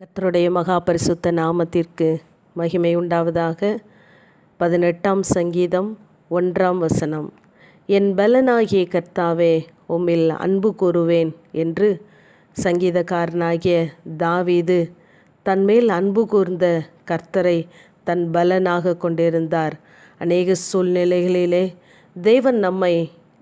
கத்தருடைய மகா பரிசுத்த நாமத்திற்கு மகிமை உண்டாவதாக. பதினெட்டாம் சங்கீதம் ஒன்றாம் வசனம். என் பலனாகிய கர்த்தாவே உம்மில் அன்பு கூறுவேன் என்று சங்கீதக்காரனாகிய தாவீது தன்மேல் அன்பு கூர்ந்த கர்த்தரை தன் பலனாக கொண்டிருந்தார். அநேக சூழ்நிலைகளிலே தேவன் நம்மை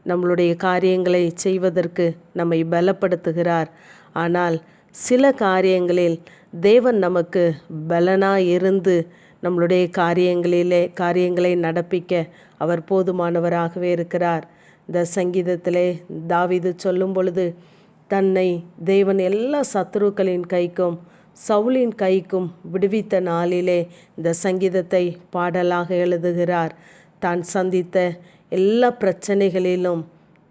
நம்மளுடைய காரியங்களை செய்வதற்கு நம்மை பலப்படுத்துகிறார். ஆனால் சில காரியங்களில் தேவன் நமக்கு பலனாக இருந்து நம்மளுடைய காரியங்களிலே காரியங்களை நடப்பிக்க அவர் போதுமானவராகவே இருக்கிறார். இந்த சங்கீதத்திலே தாவிது சொல்லும் பொழுது தன்னை தேவன் எல்லா சத்துருக்களின் கைக்கும் சவுலின் கைக்கும் விடுவித்த நாளிலே இந்த சங்கீதத்தை பாடலாக எழுதுகிறார். தான் சந்தித்த எல்லா பிரச்சனைகளிலும்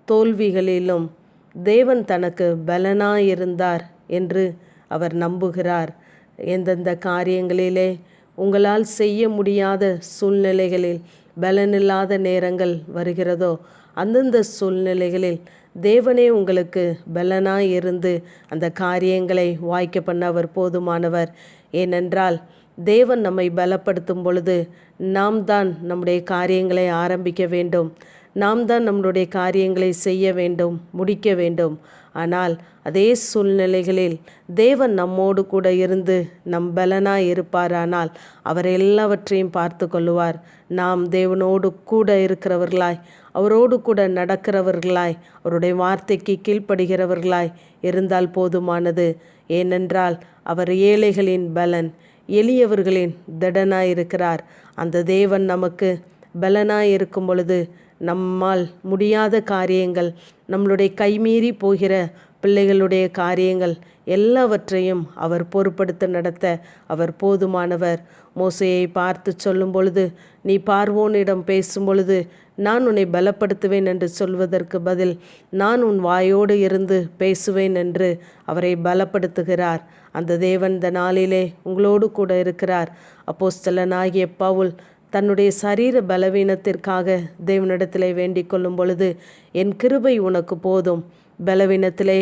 தோல்விகளிலும் தேவன் தனக்கு பலனாக இருந்தார் என்று அவர் நம்புகிறார். எந்தெந்த காரியங்களிலே உங்களால் செய்ய முடியாத சூழ்நிலைகளில் பலனில்லாத நேரங்கள் வருகிறதோ அந்தந்த சூழ்நிலைகளில் தேவனே உங்களுக்கு பலனாய் இருந்து அந்த காரியங்களை வாய்க்க பண்ண அவர் போதுமானவர். ஏனென்றால் தேவன் நம்மை பலப்படுத்தும் பொழுது நாம் தான் நம்முடைய காரியங்களை ஆரம்பிக்க வேண்டும். நாம் தான் நம்மளுடைய காரியங்களை செய்ய வேண்டும் முடிக்க வேண்டும். ஆனால் அதே சூழ்நிலைகளில் தேவன் நம்மோடு கூட இருந்து நம் பலனாய் இருப்பாரானால் அவர் எல்லாவற்றையும் பார்த்து கொள்ளுவார். நாம் தேவனோடு கூட இருக்கிறவர்களாய் அவரோடு கூட நடக்கிறவர்களாய் அவருடைய வார்த்தைக்கு கீழ்ப்படுகிறவர்களாய் இருந்தால் போதுமானது. ஏனென்றால் அவர் ஏழைகளின் பலன் எளியவர்களின் திடனாயிருக்கிறார். அந்த தேவன் நமக்கு பலனாய் இருக்கும் பொழுது நம்மால் முடியாத காரியங்கள் நம்மளுடைய கைமீறி போகிற பிள்ளைகளுடைய காரியங்கள் எல்லாவற்றையும் அவர் பொறுப்படுத்த நடத்த அவர் போதுமானவர். மோசையை பார்த்து சொல்லும் பொழுது நீ பார்வோனிடம் பேசும் பொழுது நான் உன்னை பலப்படுத்துவேன் என்று சொல்வதற்கு பதில் நான் உன் வாயோடு இருந்து பேசுவேன் என்று அவரை பலப்படுத்துகிறார். அந்த தேவன் இந்த நாளிலே உங்களோடு கூட இருக்கிறார். அப்போஸ்தலனாகிய பவுல் தன்னுடைய சரீர பலவீனத்திற்காக தேவனிடத்திலே வேண்டிக் கொள்ளும் பொழுது என் கிருபை உனக்கு போதும். பலவீனத்திலே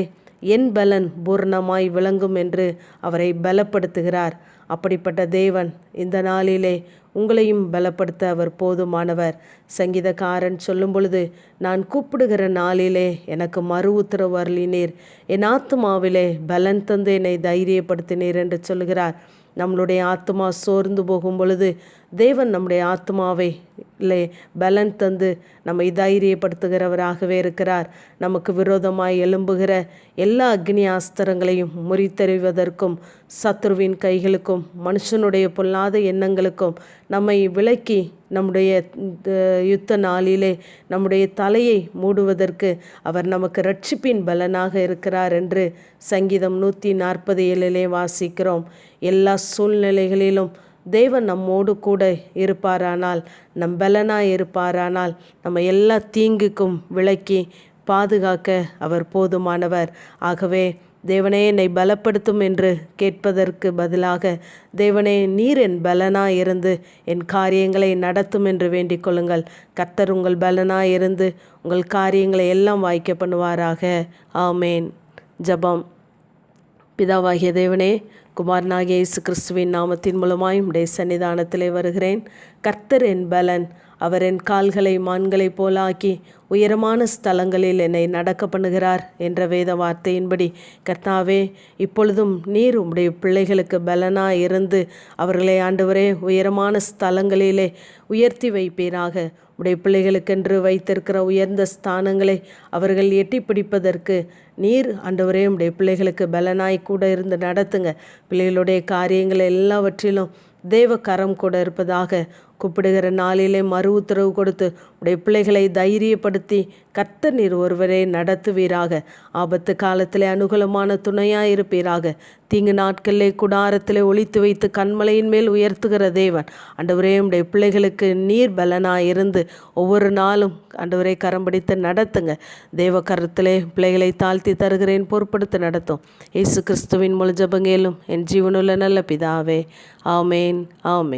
என் பலன் பூர்ணமாய் விளங்கும் என்று அவரை பலப்படுத்துகிறார். அப்படிப்பட்ட தேவன் இந்த நாளிலே உங்களையும் பலப்படுத்த அவர் போதுமானவர். சங்கீதக்காரன் சொல்லும் பொழுது நான் கூப்பிடுகிற நாளிலே எனக்கு மறு உத்தரவு அருளினீர். என் ஆத்மாவிலே பலன் தந்து என்னை தைரியப்படுத்தினீர் என்று சொல்கிறார் நம்மளுடைய ஆத்மா சோர்ந்து போகும் பொழுது தேவன் நம்முடைய ஆத்மாவை இல்லை பலன் தந்து நம்மை தைரியப்படுத்துகிறவராகவே இருக்கிறார். நமக்கு விரோதமாய் எழும்புகிற எல்லா அக்னி ஆஸ்திரங்களையும் முறித்தறிவதற்கும் சத்ருவின் கைகளுக்கும் மனுஷனுடைய பொல்லாத எண்ணங்களுக்கும் நம்மை விலக்கி நம்முடைய யுத்த நாளிலே நம்முடைய தலையை மூடுவதற்கு அவர் நமக்கு ரட்சிப்பின் பலனாக இருக்கிறார் என்று சங்கீதம் நூற்றி நாற்பது ஏழிலே வாசிக்கிறோம். எல்லா சூழ்நிலைகளிலும் தேவன் நம்மோடு கூட இருப்பாரானால் நம் பலனாக இருப்பாரானால் நம்ம எல்லா தீங்குக்கும் விளக்கி பாதுகாக்க அவர் போதுமானவர். ஆகவே தேவனே என்னை பலப்படுத்தும் என்று கேட்பதற்கு பதிலாக தேவனே நீர் என் பலனாக இருந்து என் காரியங்களை நடத்தும் என்று வேண்டிக் கொள்ளுங்கள். கத்தர் உங்கள் பலனாக இருந்து உங்கள் காரியங்களை எல்லாம் வாய்க்க பண்ணுவாராக. ஆமேன். ஜபம். பிதாவாகிய தேவனே குமாரனாகிய இயேசு கிறிஸ்துவின் நாமத்தின் மூலமாய் உடைய சன்னிதானத்திலே வருகிறேன். கர்த்தர் என் பலன். அவர் என் கால்களை மான்களைப் போலாக்கி உயரமான ஸ்தலங்களில் என்னை நடக்க பண்ணுகிறார் என்ற வேத வார்த்தையின்படி கர்த்தாவே இப்பொழுதும் நீர் உம்முடைய பிள்ளைகளுக்கு பலனாக இருந்து அவர்களை ஆண்டவரே உயரமான ஸ்தலங்களிலே உயர்த்தி வைப்பீராக. உடைய பிள்ளைகளுக்கென்று வைத்திருக்கிற உயர்ந்த ஸ்தானங்களை அவர்கள் எட்டி பிடிப்பதற்கு நீர் ஆண்டவரே உடைய பிள்ளைகளுக்கு பலனாய் கூட இருந்து நடத்துங்க. பிள்ளைகளுடைய காரியங்கள் எல்லாவற்றிலும் தேவ கரம் கூட இருப்பதாக கூப்பிடுகிற நாளிலே மறு உத்தரவு கொடுத்து உடைய பிள்ளைகளை தைரியப்படுத்தி கர்த்த நீர் ஒருவரே நடத்துவீராக. ஆபத்து காலத்திலே அனுகூலமான துணையாக இருப்பீராக தீங்கு நாட்களிலே குடாரத்திலே ஒழித்து வைத்து கண்மலையின் மேல் உயர்த்துகிற தேவன். அண்டவரே உடைய பிள்ளைகளுக்கு நீர் பலனாக இருந்து ஒவ்வொரு நாளும் அண்டவரே கரம் பிடித்து நடத்துங்க. தேவ கரத்திலே பிள்ளைகளை தாழ்த்தி தருகிறேன் பொறுப்படுத்தி நடத்தும். இயேசு கிறிஸ்துவின் முழு ஜபங்கேலும் என் ஜீவனுள்ள நல்ல பிதாவே. ஆமேன் ஆமேன்.